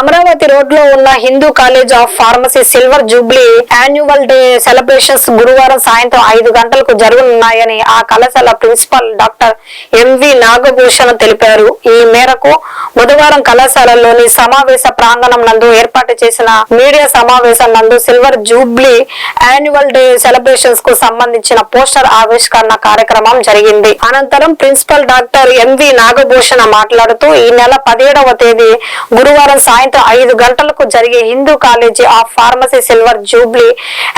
అమరావతి రోడ్లో ఉన్న Hindu college of pharmacy silver jubilee annual day celebrations గురువారం సాయంత్రం ఐదు గంటలకు జరగనున్నాయని ఆ కళాశాల ప్రిన్సిపల్ డాక్టర్ ఎంవి నాగభూషణ్ తెలిపారు. ఈ మేరకు బుధవారం కళాశాలలోని సమావేశ ప్రాంగణం నందు ఏర్పాటు చేసిన మీడియా సమావేశం నందు సిల్వర్ జూబ్లీ యాన్యువల్ డే సెలబ్రేషన్స్కు సంబంధించిన పోస్టర్ ఆవిష్కరణ కార్యక్రమం జరిగింది. అనంతరం ప్రిన్సిపల్ డాక్టర్ ఎంవి నాగభూషణ మాట్లాడుతూ ఈ నెల పదిహేడవ తేదీ గురువారం సాయంత్రం ఐదు గంటలకు జరిగే Hindu college of pharmacy silver jubilee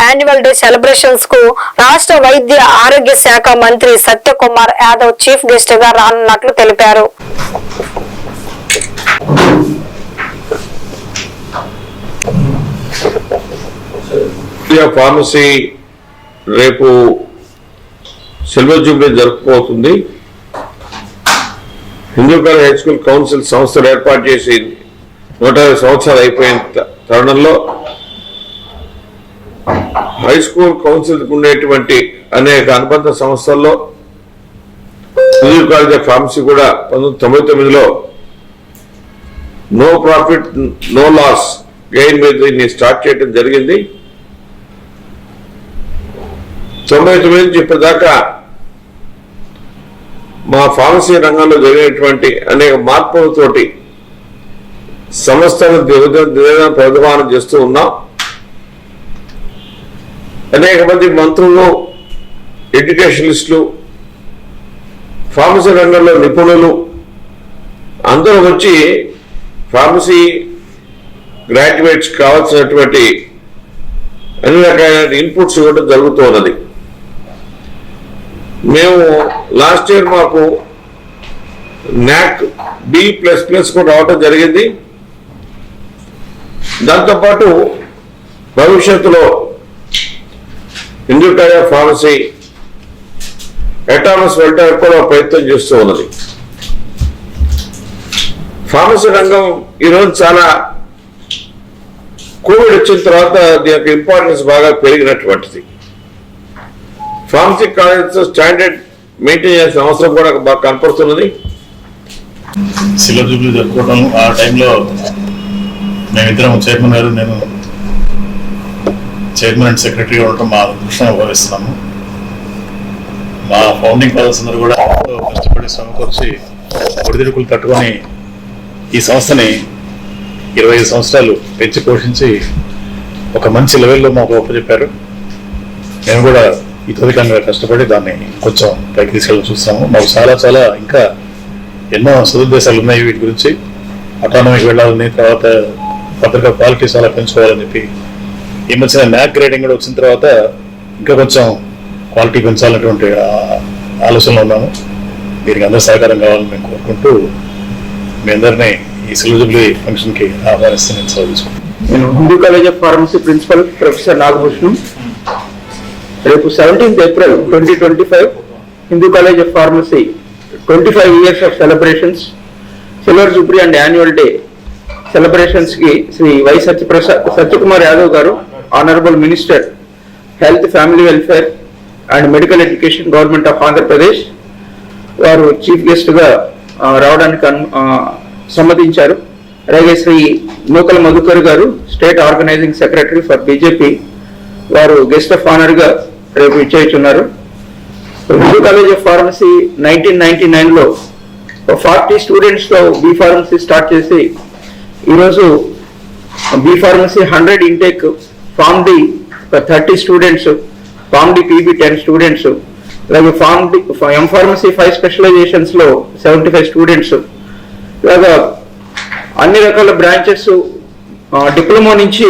annual day సెలబ్రేషన్స్కు రాష్ట్ర వైద్య ఆరోగ్య శాఖ మంత్రి సత్యకుమార్ యాదవ్ చీఫ్ గెస్ట్గా రానున్నట్లు తెలిపారు. ఫార్మసీ రేపు silver jubilee జరుపుకోతుంది Hindu college high school council సంస్థలు ఏర్పాటు చేసి నూట ఇరవై సంవత్సరాలు అయిపోయిన తరుణంలో హై స్కూల్ కౌన్సిల్ ఉండేటువంటి అనేక అనుబంధ సంస్థల్లో హిందూ కాలేజ్ ఆఫ్ ఫార్మసీ కూడా పంతొమ్మిది తొంభై తొమ్మిదిలో no profit no loss gain మీద దీన్ని స్టార్ట్ చేయడం జరిగింది. తొంభై తొమ్మిది నుంచి ఇప్పటిదాకా మా ఫార్మసీ రంగంలో జరిగినటువంటి అనేక మార్పులతోటి సంస్థను దిగద- ప్రతిపాదన చేస్తూ ఉన్నాం. అనేక మంది మంత్రులు ఎడ్యుకేషనిస్టులు ఫార్మసీ రంగంలో నిపుణులు అందరూ వచ్చి ఫార్మసీ గ్రాడ్యుయేట్స్ కావాల్సినటువంటి అన్ని రకాలైన ఇన్పుట్స్ ఇవ్వడం జరుగుతూ ఉన్నది మేము లాస్ట్ ఇయర్ మాకు నాక్ బి ప్లస్ ప్లస్ కూడా రావడం జరిగింది. దాంతోపాటు భవిష్యత్తులో హిందూ ఫార్మసీ ఎటామస్ వెళ్ళడానికి కూడా ప్రయత్నం చేస్తూ ఉన్నది. ఫార్మసీ రంగం ఈరోజు చాలా కోవిడ్ వచ్చిన తర్వాత దీని యొక్క ఇంపార్టెన్స్ బాగా పెరిగినటువంటిది. ఫార్మసీ కాలేజ్ స్టాండర్డ్ మెయింటైన్ చేసిన అవసరం కూడా బాగా కనపడుతున్నది. సిలబస్ ఆ టైంలో మేమిద్దరం చైర్మన్ గారు నేను చైర్మన్ అండ్ సెక్రటరీగా ఉండటం మా దృష్టిగా భావిస్తున్నాము మా ఫౌండింగ్ ఫాదర్స్ అందరూ కూడా కష్టపడి సమకూర్చి ఒడిదుడుకులు తట్టుకొని ఈ సంస్థని ఇరవై ఐదు సంవత్సరాలు పెంచి పోషించి ఒక మంచి లెవెల్లో మాకు ఒప్పచెప్పారు మేము కూడా ఇతరికంగా కష్టపడి దాన్ని కొంచెం పైకి తీసుకెళ్ళి చూస్తాము మాకు చాలా చాలా ఇంకా ఎన్నో సదుద్దేశాలు ఉన్నాయి వీటి గురించి. అటానమీకి వెళ్ళాలని తర్వాత పత్రిక క్వాలిటీ చాలా పెంచుకోవాలని చెప్పి ఈ మధ్యన న్యాక్ గ్రేడింగ్ కూడా వచ్చిన తర్వాత ఇంకా కొంచెం క్వాలిటీ పెంచాలనేటువంటి ఆలోచనలో ఉన్నాము. దీనికి అందరూ సహకారం కావాలని మేము కోరుకుంటూ మీ అందరినీ ఈ సిలిజిబిలి ఫంక్షన్కి ఆహ్వానిస్తూ నేను సెలవు తీసుకుంటాను నేను Hindu college of pharmacy principal professor Nagabhushanam. రేపు seventeenth April twenty twenty five Hindu college of pharmacy twenty five years of celebrations silver jubilee and annual day సెలబ్రేషన్స్కి Shri Y Satyaprasad Satyakumar Yadav garu honourable minister health family welfare and medical education government of Andhra Pradesh వారు chief గెస్ట్గా రావడానికి సమ్మతించారు. అలాగే Shri Nookala Madhukar garu state organising secretary for BJP వారు guest of ఆనర్గా రేపు ఇచ్చేస్తున్నారు Hindu college of pharmacy nineteen ninety నైన్లో forty స్టూడెంట్స్తో బీ ఫార్మసీ స్టార్ట్ చేసి ఈరోజు B pharmacy hundred intake pharm D thirty students pharm D PB ten students అలాగే pharm D M pharmacy five స్పెషలైజేషన్స్లో seventy five students. ఇలాగా అన్ని రకాల branches diploma నుంచి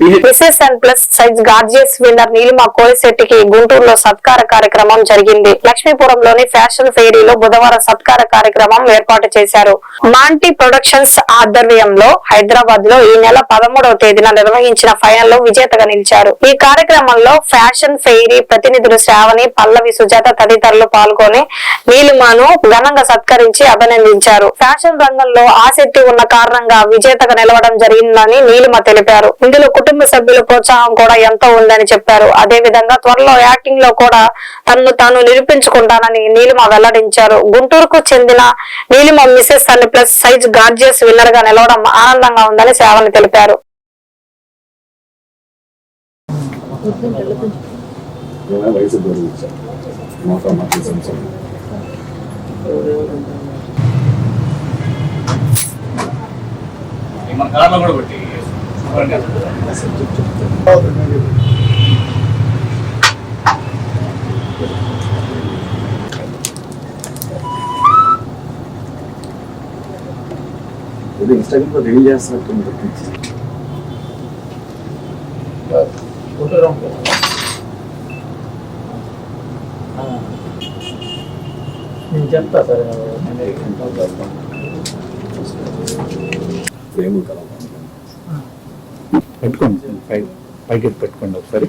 mrs and plus size gorgeous winner Neelima కోలిశెట్టికి గుంటూరులో సత్కార కార్యక్రమం జరిగింది. లక్ష్మీపురంలోని ఫ్యాషన్ ఫెయిరీలో బుధవారం సత్కార కార్యక్రమం ఏర్పాటు చేశారు. మాంటీ ప్రొడక్షన్స్ ఆధ్వర్యంలో హైదరాబాద్లో ఈ నెల పదమూడవ తేదీన నిర్వహించిన ఫైనల్లో విజేతగా నిలిచారు. ఈ కార్యక్రమంలో ఫ్యాషన్ ఫెయిరీ ప్రతినిధులు శ్రావణి పల్లవి సుజాత తదితరులు పాల్గొని నీలిమాను ఘనంగా సత్కరించి అభినందించారు. ఫ్యాషన్ రంగంలో ఆసక్తి ఉన్న కారణంగా విజేతగా నిలవడం జరిగిందని నీలిమ తెలిపారు. ఇందులో కుటుంబ సభ్యుల ప్రోత్సాహం కూడా ఎంతో ఉందని చెప్పారు. అదే విధంగా త్వరలో యాక్టింగ్లో కూడా తనను తాను నిరూపించుకుంటానని నీలిమ వెల్లడించారు. గుంటూరుకు చెందిన నీలిమ మిసెస్ అని ప్లస్ సైజ్ గార్జియస్ విన్నర్గా నిలవడం ఆనందంగా ఉందని సేవని తెలిపారు. మన కాలంలో కూడా పెట్టి ఇది ఇన్స్టాగ్రామ్లో రీల్ చేస్తున్నట్టు తప్పించి నేను చెప్తా సార్. ప్రేమ కలవాలి పెట్టుకోండి. పై పైకి పెట్టుకోండి ఒకసారి.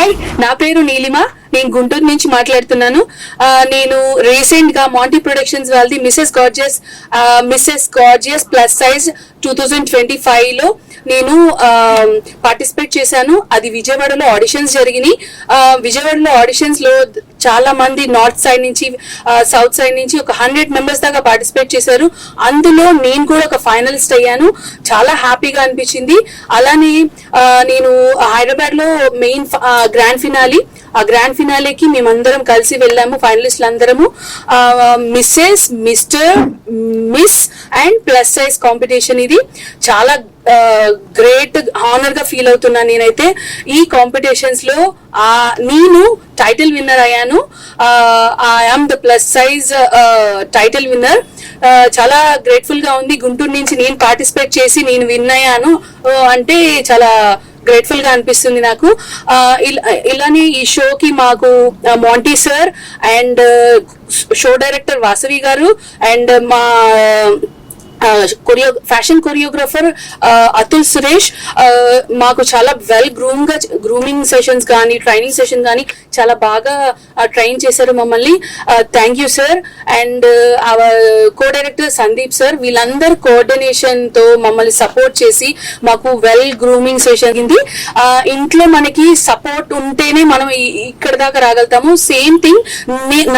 హాయ్ నా పేరు నీలిమ. నేను గుంటూరు నుంచి మాట్లాడుతున్నాను. నేను రీసెంట్గా మాంటీ ప్రొడక్షన్స్ వాళ్ళది mrs gorgeous mrs gorgeous plus size two thousand twenty ఫైవ్లో నేను పార్టిసిపేట్ చేశాను. అది విజయవాడలో ఆడిషన్స్ జరిగినాయి. విజయవాడలో ఆడిషన్స్లో చాలా మంది నార్త్ సైడ్ నుంచి సౌత్ సైడ్ నుంచి ఒక హండ్రెడ్ మెంబర్స్ దాకా పార్టిసిపేట్ చేశారు. అందులో నేను కూడా ఒక ఫైనలిస్ట్ అయ్యాను. చాలా హ్యాపీగా అనిపించింది. అలానే నేను హైదరాబాద్లో మెయిన్ గ్రాండ్ ఫినాలి ఆ గ్రాండ్ ఫినాలేకి మేమందరం కలిసి వెళ్ళాము ఫైనలిస్టులు అందరము mrs mister miss and plus size competition ఇది. చాలా గ్రేట్ హానర్గా ఫీల్ అవుతున్నా నేనైతే ఈ కాంపిటీషన్స్లో ఆ నేను టైటిల్ విన్నర్ అయ్యాను. I'm the plus size title winner చాలా గ్రేట్ఫుల్గా ఉంది. గుంటూరు నుంచి నేను పార్టిసిపేట్ చేసి నేను విన్ అయ్యాను. అంటే చాలా గ్రేట్ఫుల్గా అనిపిస్తుంది నాకు. ఇలానే ఈ షోకి మాకు Monty sir and show director Vasavi garu and మా choreo fashion choreographer Atul Suresh మాకు చాలా వెల్ గ్రూమ్గా గ్రూమింగ్ సెషన్స్ కానీ ట్రైనింగ్ సెషన్ కానీ చాలా బాగా ట్రైన్ చేశారు మమ్మల్ని. Thank you sir and our co director Sandeep sir వీళ్ళందరు కోఆర్డినేషన్తో మమ్మల్ని సపోర్ట్ చేసి మాకు వెల్ గ్రూమింగ్ సెషన్ అయింది ఇంట్లో మనకి సపోర్ట్ ఉంటేనే మనం ఇక్కడ దాకా రాగలుగుతాము. సేమ్ థింగ్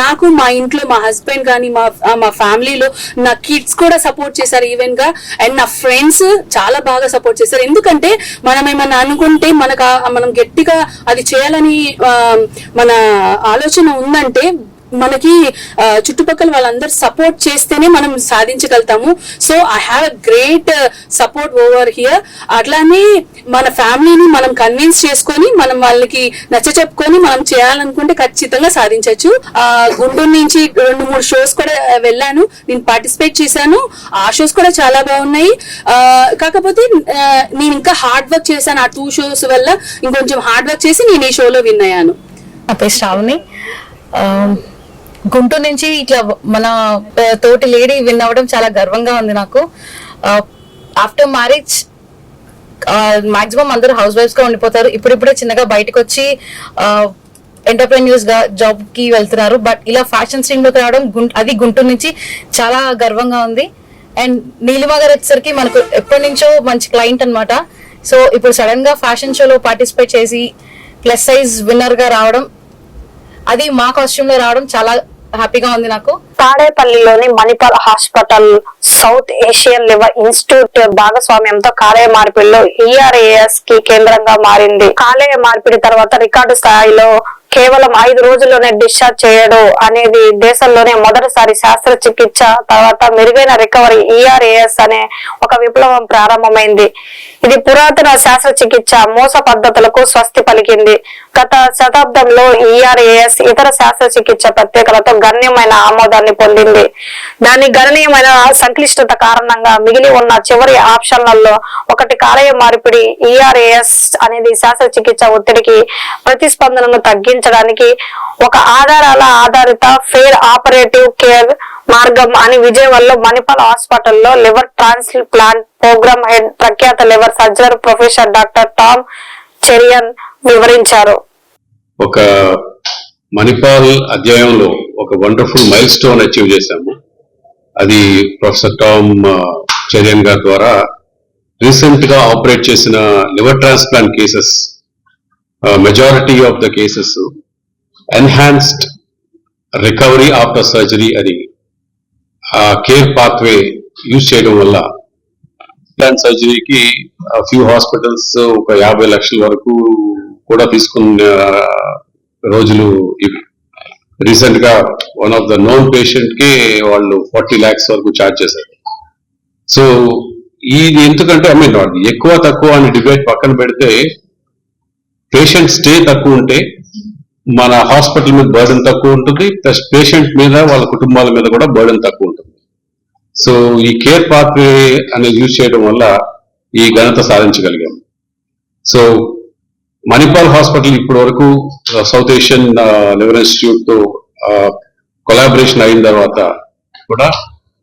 నాకు మా ఇంట్లో మా హస్బెండ్ కానీ మా మా ఫ్యామిలీలో నా కిడ్స్ కూడా సపోర్ట్ చేశారు ఈవెన్గా. అండ్ నా ఫ్రెండ్స్ చాలా బాగా సపోర్ట్ చేశారు. ఎందుకంటే మనం ఏమన్నా అనుకుంటే మనకు మనం గట్టిగా అది చేయాలని ఆ, మన ఆలోచన ఉందంటే మనకి చుట్టుపక్కల వాళ్ళందరూ సపోర్ట్ చేస్తేనే మనం సాధించగలుగుతాము. So I have a great support over here అట్లానే మన ఫ్యామిలీని మనం కన్విన్స్ చేసుకొని మనం వాళ్ళకి నచ్చ చెప్పుకొని మనం చేయాలనుకుంటే ఖచ్చితంగా సాధించవచ్చు. ఆ గుంటూరు నుంచి రెండు మూడు షోస్ కూడా వెళ్ళాను. నేను పార్టిసిపేట్ చేశాను. ఆ షోస్ కూడా చాలా బాగున్నాయి. ఆ, కాకపోతే నేను ఇంకా హార్డ్ వర్క్ చేశాను. ఆ టూ షోస్ వల్ల ఇంకొంచెం హార్డ్ వర్క్ చేసి నేను ఈ షోలో విన్ అయ్యాను. శ్రావణి. గుంటూరు నుంచి ఇట్లా మన తోటి లేడీ విన్ అవ్వడం చాలా గర్వంగా ఉంది నాకు. ఆఫ్టర్ మ్యారేజ్ మాక్సిమం అందరూ హౌస్ వైఫ్స్గా ఉండిపోతారు. ఇప్పుడిప్పుడే చిన్నగా బయటకు వచ్చి ఎంటర్ప్రెన్యూర్స్గా జాబ్కి వెళ్తున్నారు. బట్ ఇలా ఫ్యాషన్ స్ట్రీమ్లోకి రావడం అది గుంటూరు నుంచి చాలా గర్వంగా ఉంది. అండ్ నీలిమా గారు వచ్చేసరికి మనకు ఎప్పటి నుంచో మంచి క్లయింట్ అనమాట సో ఇప్పుడు సడన్గా ఫ్యాషన్ షోలో పార్టిసిపేట్ చేసి ప్లస్ సైజ్ విన్నర్గా రావడం అది మా కాస్ట్యూమ్లో రావడం చాలా హ్యాపీగా ఉంది నాకు. తాడేపల్లిలోని Manipal hospital south Asian liver institute భాగస్వామ్యంతో కాలేయ మార్పిడిలో ఈఆర్ఏఎస్కి కేంద్రంగా మారింది. కాలేయ మార్పిడి తర్వాత రికార్డు స్థాయిలో కేవలం ఐదు రోజుల్లోనే డిశ్చార్జ్ చేయడం అనేది దేశంలోనే మొదటిసారి శస్త్రచికిత్స తర్వాత మెరుగైన రికవరీ ఈఆర్ఏఎస్ అనే ఒక విప్లవం ప్రారంభమైంది. ఇది పురాతన శస్త్రచికిత్స మోస పద్ధతులకు స్వస్తి పలికింది. గత శతాబ్దంలో ఈఆర్ఏఎస్ ఇతర శస్త్రచికిత్స ప్రత్యేకలతో గణనీయమైన ఆమోదాన్ని పొందింది. దాని గణనీయమైన సంక్లిష్టత కారణంగా మిగిలి ఉన్న చివరి ఆప్షన్లలో ఒకటి కాలేయ మార్పిడి ఈఆర్ఏఎస్ అనేది శస్త్రచికిత్స ఒత్తిడికి ప్రతిస్పందనను తగ్గించ తగ్గించడానికి ఒక ఆధారాల ఆధారిత ఫెయిర్ ఆపరేటివ్ కేర్ మార్గం అని విజయవాడలో మణిపాల్ హాస్పిటల్లో లివర్ ట్రాన్స్ప్లాంట్ ప్రోగ్రామ్ హెడ్ ప్రఖ్యాత liver surgeon professor doctor Tom Cherian వివరించారు. ఒక మణిపాల్ అధ్యాయంలో ఒక వండర్ఫుల్ మైల్ స్టోన్ అచీవ్ చేశాము. అది ప్రొఫెసర్ టామ్ చెరియన్ గారి ద్వారా రీసెంట్గా ఆపరేట్ చేసిన liver transplant cases majority of the cases enhanced recovery after surgery అని ఆ కేర్ పాత్వే యూజ్ చేయడం వల్ల ప్లాంట్ సర్జరీకి ఫ్యూ హాస్పిటల్స్ ఒక యాభై లక్షల వరకు కూడా తీసుకున్న రోజులు ఇవి. రీసెంట్గా వన్ ఆఫ్ ద నోన్ పేషెంట్కి వాళ్ళు ఫార్టీ ల్యాక్స్ వరకు ఛార్జ్ చేశారు. సో ఇది ఎందుకంటే ఐ మీన్ ఎక్కువ తక్కువ అని డిబేట్ పక్కన పెడితే పేషెంట్ స్టే తక్కువ ఉంటే మన హాస్పిటల్ మీద బర్డెన్ తక్కువ ఉంటుంది ప్లస్ పేషెంట్ మీద వాళ్ళ కుటుంబాల మీద కూడా బర్డెన్ తక్కువ ఉంటుంది. సో ఈ కేర్ పాత్వే అనేది యూజ్ చేయడం వల్ల ఈ ఘనత సాధించగలిగాం. సో మణిపాల్ హాస్పిటల్ ఇప్పటి వరకు సౌత్ ఏషియన్ లివర్ ఇన్స్టిట్యూట్తో కొలాబరేషన్ అయిన తర్వాత కూడా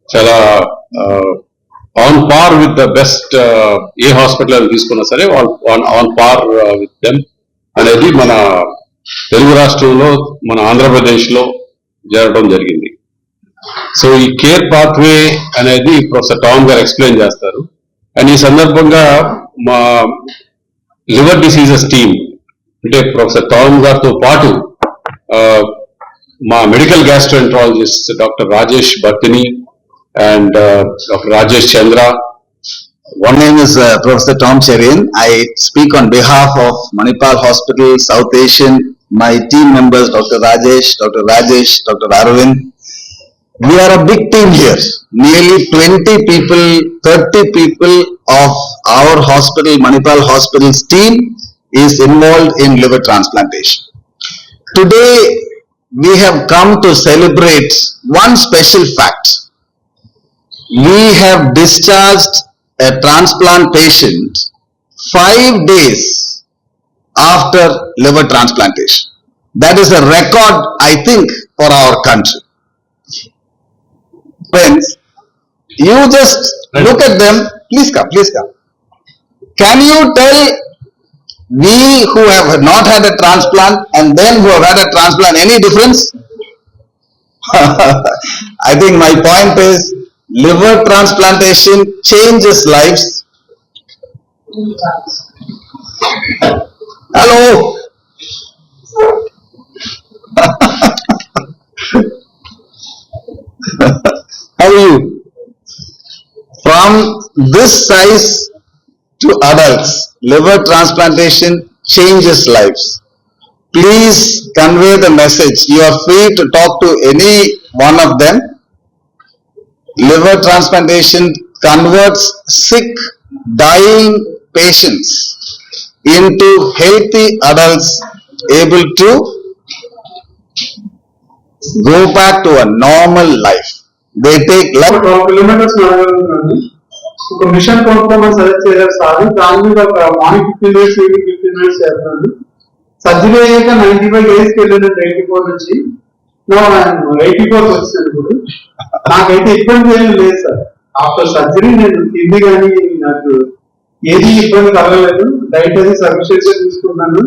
చాలా on par with the best A hospital తీసుకున్నా సరే ఆన్ పార్ విత్ దెమ్ అనేది మన తెలుగు రాష్ట్రంలో మన ఆంధ్రప్రదేశ్లో జరగడం జరిగింది. సో ఈ కేర్ పాత్వే అనేది ప్రొఫెసర్ టామ్ గారు ఎక్స్ప్లెయిన్ చేస్తారు. అండ్ ఈ సందర్భంగా మా లివర్ డిసీజెస్ టీమ్ అంటే ప్రొఫెసర్ టామ్ గారితో పాటు మా medical gastroenterologist doctor Rajesh బర్తిని and doctor Rajesh Chandra One name is uh, Professor Tom Cherian. I speak on behalf of Manipal Hospital, South Asian, my team members, Dr. Rajesh, Dr. Rajesh, Dr. Arvind. We are a big team here. Nearly 20 people, 30 people of our hospital, Manipal Hospital's team is involved in liver transplantation. Today, we have come to celebrate one special fact we have discharged a transplant patient five days after liver transplantation. That is a record, I think, for our country. Friends, you just look at them, please come, please come. Can you tell we who have not had a transplant and then who have had a transplant any difference? I think my point is liver transplantation changes lives. Hello. How are you? From this size to adults, liver transplantation changes lives. Please convey the message. You are free to talk to any one of them liver transplantation converts sick, dying patients into healthy adults able to go back to a normal life. They take life. ఒక machine performance select చేశారు sir దాని మీద morning fifteen days evening fifteen days చేస్తాను surgery అయ్యాక ninety five డేస్కి వెళ్ళాను eighty four నుంచి eighty four వచ్చాను ఇప్పుడు నాకైతే ఇబ్బంది ఏం లేదు సార్. ఆఫ్టర్ సర్జరీ నేను తిండి కానీ నాకు ఏది ఇబ్బంది కలగలేదు. డైట్ అది సఫిషియెంట్గా తీసుకున్నాను.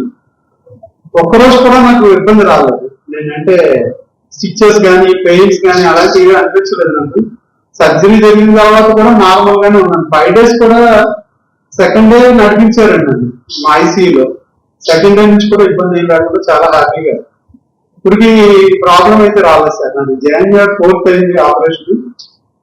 ఒక్కరోజు కూడా నాకు ఇబ్బంది రాలేదు. నేనంటే స్టిచ్చెస్ కానీ పెయిన్స్ కానీ అలాంటివి అనిపించలేదు నాకు. సర్జరీ జరిగిన తర్వాత కూడా నార్మల్ గానే ఉన్నాను. ఫైవ్ డేస్ కూడా సెకండ్ డే నడిపించారండి నన్ను మా ఐసీలో సెకండ్ డే నుంచి కూడా ఇబ్బంది ఏం లేకుండా చాలా హ్యాపీగా ఇప్పటికి ప్రాబ్లం అయితే రాలేదు సార్. నాకు జనవరి ఫోర్త్ అయింది ఆపరేషన్.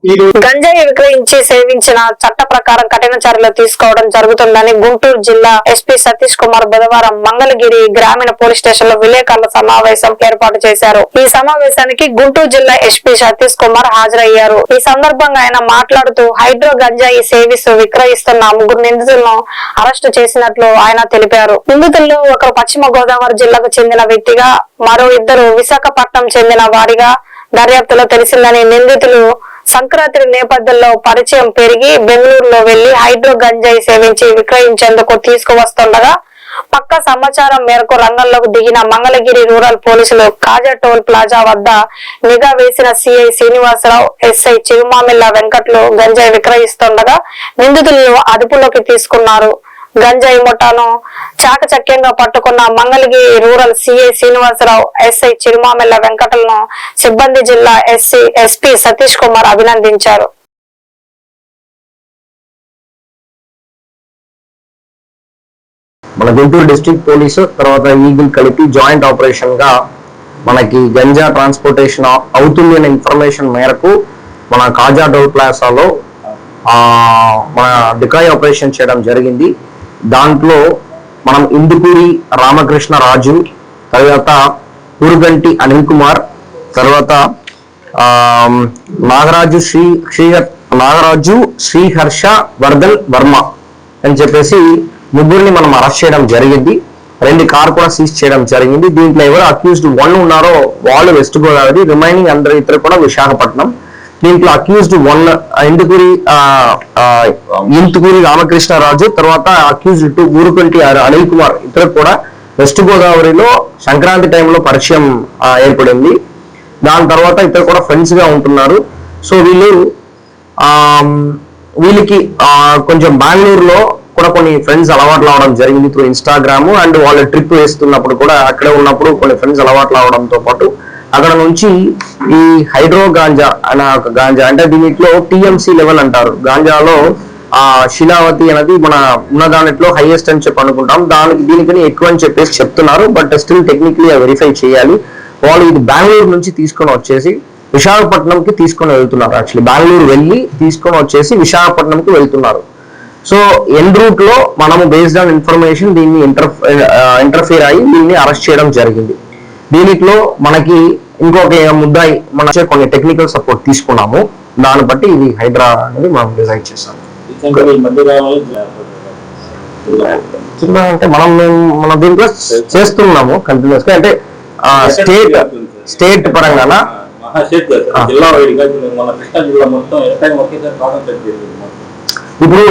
గంజాయి విక్రయించి సేవించిన చట్ట ప్రకారం కఠిన చర్యలు తీసుకోవడం జరుగుతుందని గుంటూరు జిల్లా ఎస్పీ సతీష్ కుమార్ బుధవారం మంగళగిరి గ్రామీణ పోలీస్ స్టేషన్లో విలేకరుల సమావేశం ఏర్పాటు చేశారు. ఈ సమావేశానికి గుంటూరు జిల్లా ఎస్పీ సతీష్ కుమార్ హాజరయ్యారు. ఈ సందర్భంగా ఆయన మాట్లాడుతూ హైడ్రో గంజాయి సేవిస్తూ విక్రయిస్తున్న ముగ్గురు నిందితులను అరెస్టు చేసినట్లు ఆయన తెలిపారు. నిందితుల్లో ఒకరు పశ్చిమ గోదావరి జిల్లాకు చెందిన వ్యక్తిగా మరో ఇద్దరు విశాఖపట్నం చెందిన వారిగా దర్యాప్తులో తెలిసిందని నిందితులు సంక్రాంతి నేపథ్యంలో పరిచయం పెరిగి బెంగళూరులో వెళ్ళి హైడ్రో గంజాయి సేవించి విక్రయించేందుకు తీసుకువస్తుండగా పక్క సమాచారం మేరకు రంగంలోకి దిగిన మంగళగిరి రూరల్ పోలీసులు కాజా టోల్ ప్లాజా వద్ద నిఘా వేసిన సిఐ శ్రీనివాసరావు ఎస్ఐ చిరుమామిల్ల వెంకట్లు గంజాయి విక్రయిస్తుండగా నిందితులను అదుపులోకి తీసుకున్నారు. గంజాయి ముఠాను చాకచక్యంగా పట్టుకున్న Mangalagiri rural CI Srinivasarao SI Chirumamilla వెంకటలను సిబ్బంది జిల్లా ఎస్సీ ఎస్పీ సతీష్ కుమార్ అభినందించారు. మన గుంటూరు డిస్టిక్ పోలీసు తర్వాత ఈగిల్ కలిపి జాయింట్ ఆపరేషన్గా మనకి గంజా ట్రాన్స్పోర్టేషన్ అవుతుంది అనే ఇన్ఫర్మేషన్ మేరకు మన కాజా డోల్ ప్లాసాలో మన డికాయ్ ఆపరేషన్ చేయడం జరిగింది. దాంట్లో మనం ఇందుకూరి రామకృష్ణ రాజు తర్వాత ఊరుగంటి అనిల్ కుమార్ తర్వాత నాగరాజు శ్రీ శ్రీ నాగరాజు శ్రీహర్ష వర్ధన్ వర్మ అని చెప్పేసి ముగ్గురిని మనం అరెస్ట్ చేయడం జరిగింది. రెండు కార్ కూడా సీజ్ చేయడం జరిగింది. దీంట్లో ఎవరు అక్యూజ్డ్ వన్ ఉన్నారో వాళ్ళు వెస్ట్ గోదావరి రిమైనింగ్ అందరు ఇద్దరు కూడా విశాఖపట్నం. దీంట్లో అక్యూజ్డ్ వన్ ఇందుకూరి ఆ, ఇంతుకూరి రామకృష్ణరాజు తర్వాత అక్యూజ్డ్ టూ ఊరుకంటి అనిల్ కుమార్ ఇద్దరు కూడా వెస్ట్ గోదావరిలో సంక్రాంతి టైంలో పరిచయం ఏర్పడింది. దాని తర్వాత ఇద్దరు కూడా ఫ్రెండ్స్గా ఉంటున్నారు. సో వీళ్ళు వీళ్ళకి కొంచెం బెంగళూరులో కూడా కొన్ని ఫ్రెండ్స్ అలవాట్లు అవడం జరిగింది త్రూ ఇన్స్టాగ్రామ్ అండ్ వాళ్ళు ట్రిప్ వేస్తున్నప్పుడు కూడా అక్కడే ఉన్నప్పుడు కొన్ని ఫ్రెండ్స్ అలవాట్లు అవడంతో పాటు అక్కడ నుంచి ఈ హైడ్రో గాంజా అనే ఒక గాంజా అంటే దీనిట్లో టిఎంసి లెవెల్ అంటారు. గాంజాలో ఆ శిలావతి అనేది మన ఉన్న దానిట్లో హైయెస్ట్ అని చెప్పి అనుకుంటాం. దానికి దీనికని ఎక్కువ అని చెప్పేసి చెప్తున్నారు బట్ స్టిల్ టెక్నికలీ వెరిఫై చేయాలి. వాళ్ళు ఇది బెంగళూరు నుంచి తీసుకొని వచ్చేసి విశాఖపట్నంకి తీసుకొని వెళ్తున్నారు యాక్చువల్లీ బెంగళూరు వెళ్ళి తీసుకొని వచ్చేసి విశాఖపట్నంకి వెళ్తున్నారు. సో ఎన్ రూట్లో మనము బేస్డ్ ఆన్ ఇన్ఫర్మేషన్ దీన్ని ఇంటర్ ఇంటర్ఫియర్ అయ్యి దీన్ని అరెస్ట్ చేయడం జరిగింది. దీనిలో మనకి ఇంకొక ముద్దాయి మన కొన్ని టెక్నికల్ సపోర్ట్ తీసుకున్నాము. దాన్ని బట్టి ఇది హైడ్రా అనేది మనం డిజైన్ జిల్లా అంటే మనం మన దీంట్లో చేస్తున్నాము కంటిన్యూస్గా అంటే స్టేట్ స్టేట్ పరంగాన. జిల్లా వైడిగా మన కృష్ణా జిల్లా మొత్తం ఎక్కడ ఒకేసారి కాన్సన్ట్రేట్ చేసింది ఇప్పుడు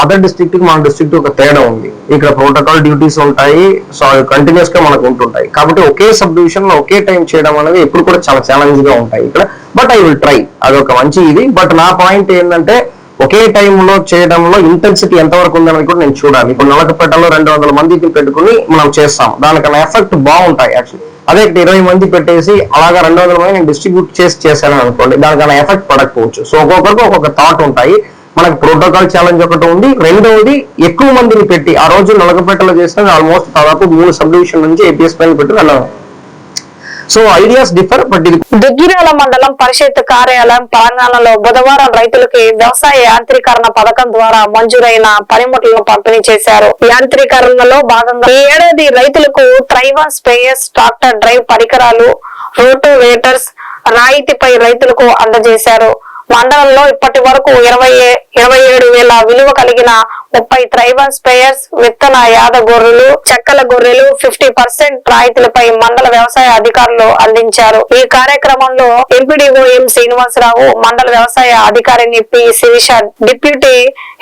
అదర్ డిస్ట్రిక్ట్కి మన డిస్ట్రిక్ట్ ఒక తేడా ఉంది. ఇక్కడ ప్రోటోకాల్ డ్యూటీస్ ఉంటాయి సో అవి కంటిన్యూస్గా మనకు ఉంటుంటాయి. కాబట్టి ఒకే సబ్ డివిజన్లో ఒకే టైం చేయడం అనేది ఎప్పుడు కూడా చాలా ఛాలెంజ్గా ఉంటాయి ఇక్కడ. బట్ ఐ విల్ ట్రై అది ఒక మంచి ఇది. బట్ నా పాయింట్ ఏంటంటే ఒకే టైంలో చేయడంలో ఇంటెన్సిటీ ఎంతవరకు ఉందనేది కూడా నేను చూడాలి. ఇప్పుడు నలకపేటలో రెండు వందల మందికి పెట్టుకుని మనం చేస్తాం. దానికన్నా ఎఫెక్ట్ బాగుంటాయి యాక్చువల్లీ అదే ఇరవై మంది పెట్టేసి అలాగా రెండు వందల మంది నేను డిస్ట్రిబ్యూట్ చేసి చేశాను అనుకోండి దానికన్నా ఎఫెక్ట్ పడకపోవచ్చు. సో ఒక్కొక్కరికి ఒక్కొక్క థాట్ ఉంటాయి. మనకి ప్రోటోకాల్ ఛాలెంజ్ ఒకటి ఉంది. రెండవది ఎక్కువ మందిని పెట్టి ఆ రోజు నలగపేటలో చేసిన ఆల్మోస్ట్ దాదాపు మూడు సబ్ డివిజన్ నుంచి ఏపీఎస్ పైన పెట్టి వెళ్ళాం so ideas differ but Duggirala మండలం పరిషత్ కార్యాలయం తెలంగాణలో బుధవారం రైతులకి వ్యవసాయ యాంత్రీకరణ పథకం ద్వారా మంజూరైన పనిముట్లను పంపిణీ చేశారు. యాంత్రీకరణలో భాగంగా ఈ ఏడాది రైతులకు ట్రైవన్ స్పేయర్స్ ట్రాక్టర్ డ్రైవ్ పరికరాలు రోటోవేటర్స్ రాయితీపై రైతులకు అందజేశారు. మండలంలో ఇప్పటి వరకు ఇరవై ఏ- ఇరవై ఏడు వేల విలువ కలిగిన ముప్పై త్రైవన్ స్పేయర్స్ విత్తన యాద గొర్రెలు చెక్కల గొర్రెలు ఫిఫ్టీ పర్సెంట్ రాయితీలపై మండల వ్యవసాయ అధికారులు అందించారు. ఈ కార్యక్రమంలో ఎంపీడీఓ ఎం శ్రీనివాసరావు మండల వ్యవసాయ అధికారిని P Sirisha deputy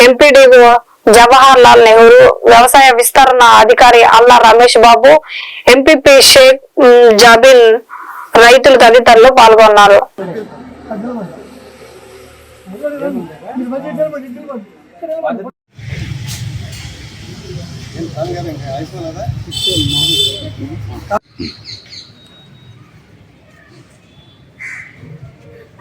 MPDO Jawahar Lal Nehru వ్యవసాయ విస్తరణ అధికారి అల్లా రమేష్ బాబు ఎంపీపీ షేక్ ఉమ్, జాబిన్ రైతులు తదితరులు పాల్గొన్నారు.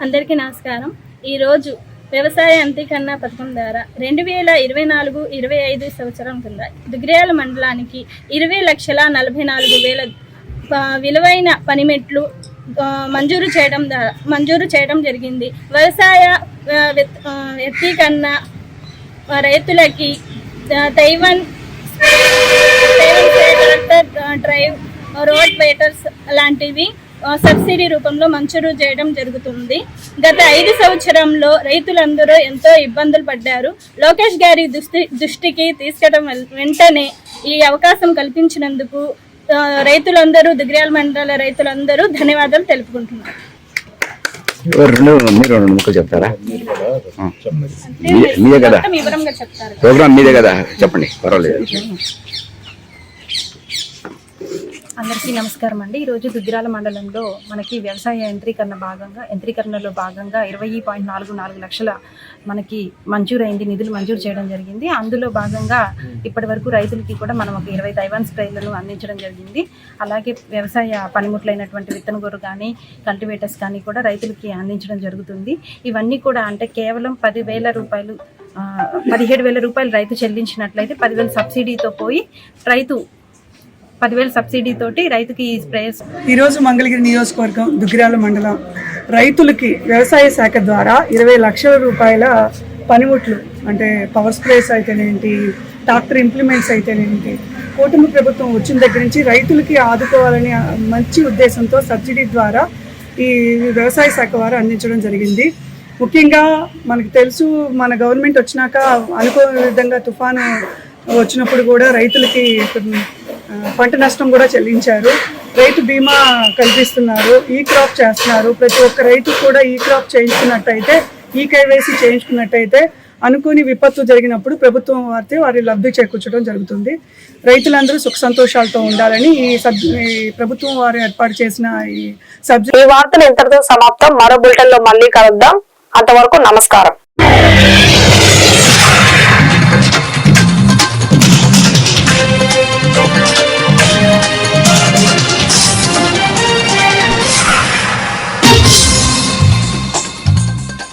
అందరికీ నమస్కారం. ఈరోజు వ్యవసాయ అంతీకరణ పథకం ద్వారా రెండు వేల ఇరవై నాలుగు ఇరవై ఐదు సంవత్సరం కింద దుగ్రియాల మండలానికి ఇరవై లక్షల నలభై నాలుగు వేల విలువైన పనిమెట్లు మంజూరు చేయడం ద్వారా మంజూరు చేయడం జరిగింది. వ్యవసాయ ఆ, వ్యక్తీకరణ రైతులకి తైవన్ డ్రైవ్ రోడ్ వేటర్స్ లాంటివి సబ్సిడీ రూపంలో మంజూరు చేయడం జరుగుతుంది. గత ఐదు సంవత్సరంలో రైతులందరూ ఎంతో ఇబ్బందులు పడ్డారు. లోకేష్ గారి దృష్టి దృష్టికి తీసుకెళ్ళడం వెంటనే ఈ అవకాశం కల్పించినందుకు రైతులందరూ దుగ్రియాల మండల రైతులందరూ ధన్యవాదాలు తెలుపుకుంటున్నారు. రెండు మీరు రెండు ముక్కలు చెప్తారా? మీదే కదా? ప్రోగ్రామ్ మీదే కదా? చెప్పండి పర్వాలేదు. అందరికీ నమస్కారం అండి. ఈరోజు దుగ్గిరాల మండలంలో మనకి వ్యవసాయ యంత్రీకరణ భాగంగా యంత్రీకరణలో భాగంగా ఇరవై పాయింట్ నాలుగు నాలుగు లక్షల మనకి మంజూరైంది నిధులు మంజూరు చేయడం జరిగింది. అందులో భాగంగా ఇప్పటి వరకు రైతులకి కూడా మనం ఒక ఇరవై తైవాన్ స్ప్రేలను అందించడం జరిగింది. అలాగే వ్యవసాయ పనిముట్లైనటువంటి విత్తనగూరు కానీ కల్టివేటర్స్ కానీ కూడా రైతులకి అందించడం జరుగుతుంది. ఇవన్నీ కూడా అంటే కేవలం పదివేల రూపాయలు పదిహేడు వేల రూపాయలు రైతు చెల్లించినట్లయితే పదివేల సబ్సిడీతో పోయి రైతు పదివేల సబ్సిడీ తోటి రైతుకి ఈ స్ప్రేయర్స్ ఈరోజు మంగళగిరి నియోజకవర్గం దుగ్గిరాల మండలం. రైతులకి వ్యవసాయ శాఖ ద్వారా ఇరవై లక్షల రూపాయల పనిముట్లు అంటే పవర్ స్ప్రేస్ అయితేనేంటి ట్రాక్టర్ ఇంప్లిమెంట్స్ అయితేనేంటి కూటమి ప్రభుత్వం వచ్చిన దగ్గర నుంచి రైతులకి ఆదుకోవాలని మంచి ఉద్దేశంతో సబ్సిడీ ద్వారా ఈ వ్యవసాయ శాఖ వారు అందించడం జరిగింది. ముఖ్యంగా మనకు తెలుసు మన గవర్నమెంట్ వచ్చినాక అనుకోని విధంగా తుఫాను వచ్చినప్పుడు కూడా రైతులకి పంట నష్టం కూడా చెల్లించారు. రైతు బీమా కల్పిస్తున్నారు. ఈ క్రాప్ చేస్తున్నారు. ప్రతి ఒక్క రైతు కూడా ఈ క్రాప్ చేయించుకున్నట్టయితే ఈ కేవైసీ చేయించుకున్నట్టయితే అనుకోని విపత్తు జరిగినప్పుడు ప్రభుత్వం వారితే వారి లబ్ధి చేకూర్చడం జరుగుతుంది. రైతులందరూ సుఖ సంతోషాలతో ఉండాలని ఈ సబ్ ఈ ప్రభుత్వం వారు ఏర్పాటు చేసిన ఈ సబ్జెక్ట్ ఈ వార్తలు ఇంతటితో సమాప్తం. మరో బులెటిన్లో మళ్ళీ కలుద్దాం. అంతవరకు నమస్కారం.